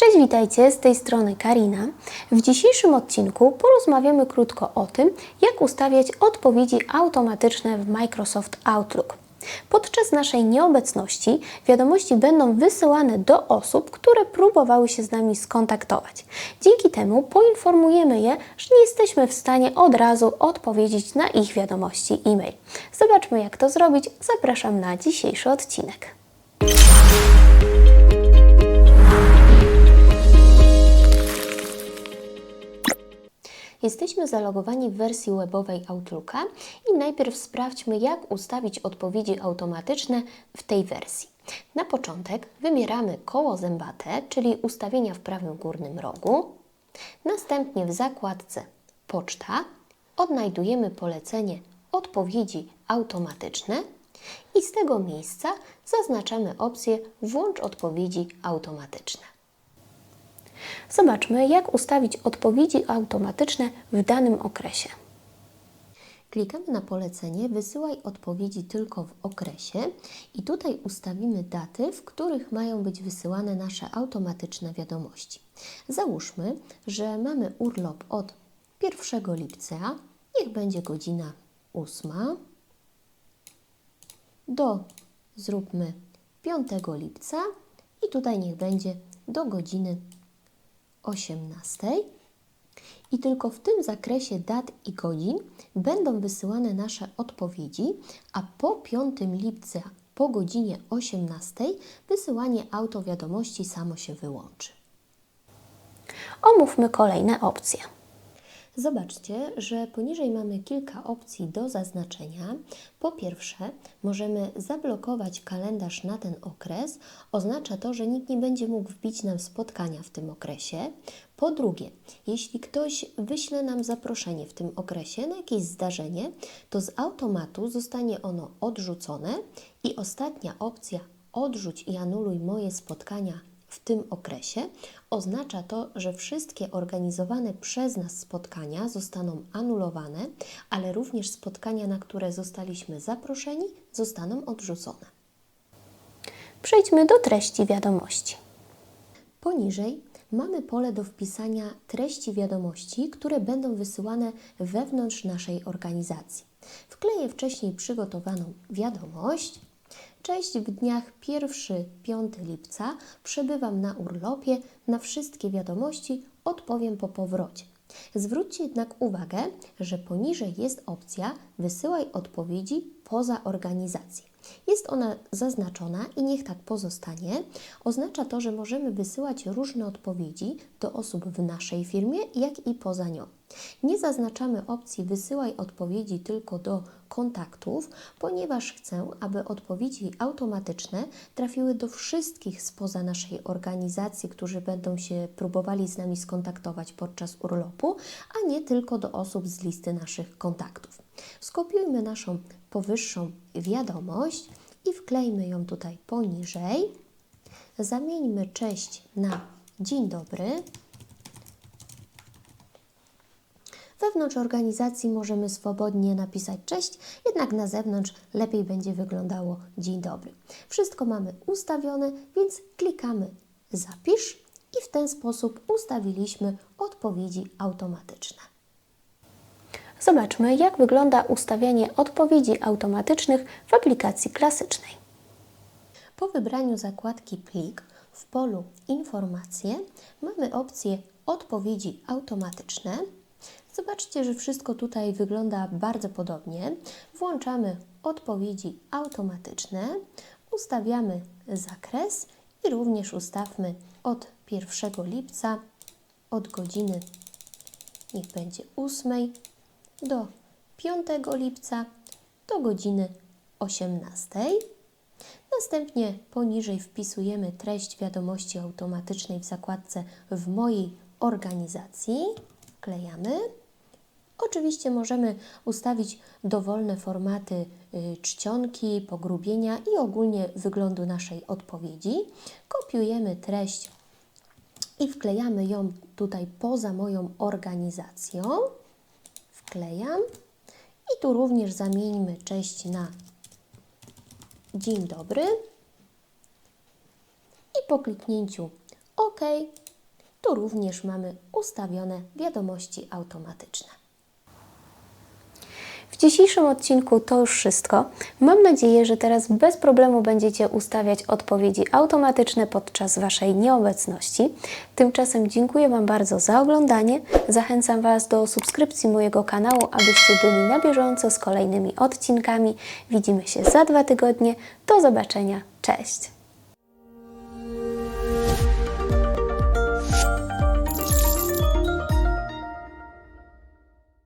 Cześć, witajcie, z tej strony Karina. W dzisiejszym odcinku porozmawiamy krótko o tym, jak ustawiać odpowiedzi automatyczne w Microsoft Outlook. Podczas naszej nieobecności wiadomości będą wysyłane do osób, które próbowały się z nami skontaktować. Dzięki temu poinformujemy je, że nie jesteśmy w stanie od razu odpowiedzieć na ich wiadomości e-mail. Zobaczmy, jak to zrobić. Zapraszam na dzisiejszy odcinek. Jesteśmy zalogowani w wersji webowej Outlooka i najpierw sprawdźmy, jak ustawić odpowiedzi automatyczne w tej wersji. Na początek wybieramy koło zębate, czyli ustawienia w prawym górnym rogu. Następnie w zakładce Poczta odnajdujemy polecenie Odpowiedzi automatyczne i z tego miejsca zaznaczamy opcję Włącz odpowiedzi automatyczne. Zobaczmy, jak ustawić odpowiedzi automatyczne w danym okresie. Klikamy na polecenie Wysyłaj odpowiedzi tylko w okresie i tutaj ustawimy daty, w których mają być wysyłane nasze automatyczne wiadomości. Załóżmy, że mamy urlop od 1 lipca, niech będzie godzina 8 do zróbmy 5 lipca i tutaj niech będzie do godziny 18 i tylko w tym zakresie dat i godzin będą wysyłane nasze odpowiedzi, a po 5 lipca po godzinie 18 wysyłanie autowiadomości samo się wyłączy. Omówmy kolejne opcje. Zobaczcie, że poniżej mamy kilka opcji do zaznaczenia. Po pierwsze, możemy zablokować kalendarz na ten okres. Oznacza to, że nikt nie będzie mógł wbić nam spotkania w tym okresie. Po drugie, jeśli ktoś wyśle nam zaproszenie w tym okresie na jakieś zdarzenie, to z automatu zostanie ono odrzucone. I ostatnia opcja, odrzuć i anuluj moje spotkania w tym okresie, oznacza to, że wszystkie organizowane przez nas spotkania zostaną anulowane, ale również spotkania, na które zostaliśmy zaproszeni, zostaną odrzucone. Przejdźmy do treści wiadomości. Poniżej mamy pole do wpisania treści wiadomości, które będą wysyłane wewnątrz naszej organizacji. Wkleję wcześniej przygotowaną wiadomość Cześć, w dniach 1-5 lipca przebywam na urlopie. Na wszystkie wiadomości odpowiem po powrocie. Zwróćcie jednak uwagę, że poniżej jest opcja Wysyłaj odpowiedzi poza organizację. Jest ona zaznaczona i niech tak pozostanie. Oznacza to, że możemy wysyłać różne odpowiedzi do osób w naszej firmie, jak i poza nią. Nie zaznaczamy opcji wysyłaj odpowiedzi tylko do kontaktów, ponieważ chcę, aby odpowiedzi automatyczne trafiły do wszystkich spoza naszej organizacji, którzy będą się próbowali z nami skontaktować podczas urlopu, a nie tylko do osób z listy naszych kontaktów. Skopiujmy naszą powyższą wiadomość i wklejmy ją tutaj poniżej. Zamieńmy cześć na dzień dobry. Wewnątrz organizacji możemy swobodnie napisać cześć, jednak na zewnątrz lepiej będzie wyglądało dzień dobry. Wszystko mamy ustawione, więc klikamy zapisz i w ten sposób ustawiliśmy odpowiedzi automatyczne. Zobaczmy, jak wygląda ustawianie odpowiedzi automatycznych w aplikacji klasycznej. Po wybraniu zakładki Plik w polu Informacje mamy opcję Odpowiedzi automatyczne. Zobaczcie, że wszystko tutaj wygląda bardzo podobnie. Włączamy odpowiedzi automatyczne, ustawiamy zakres i również ustawmy od 1 lipca od godziny niech będzie 8 do 5 lipca do godziny 18. Następnie poniżej wpisujemy treść wiadomości automatycznej w zakładce w mojej organizacji. Klejamy. Oczywiście możemy ustawić dowolne formaty y, czcionki, pogrubienia i ogólnie wyglądu naszej odpowiedzi. Kopiujemy treść i wklejamy ją tutaj poza moją organizacją. Wklejam i tu również zamieńmy cześć na dzień dobry. I po kliknięciu OK tu również mamy ustawione wiadomości automatyczne. W dzisiejszym odcinku to już wszystko. Mam nadzieję, że teraz bez problemu będziecie ustawiać odpowiedzi automatyczne podczas Waszej nieobecności. Tymczasem dziękuję Wam bardzo za oglądanie. Zachęcam Was do subskrypcji mojego kanału, abyście byli na bieżąco z kolejnymi odcinkami. Widzimy się za dwa tygodnie. Do zobaczenia. Cześć!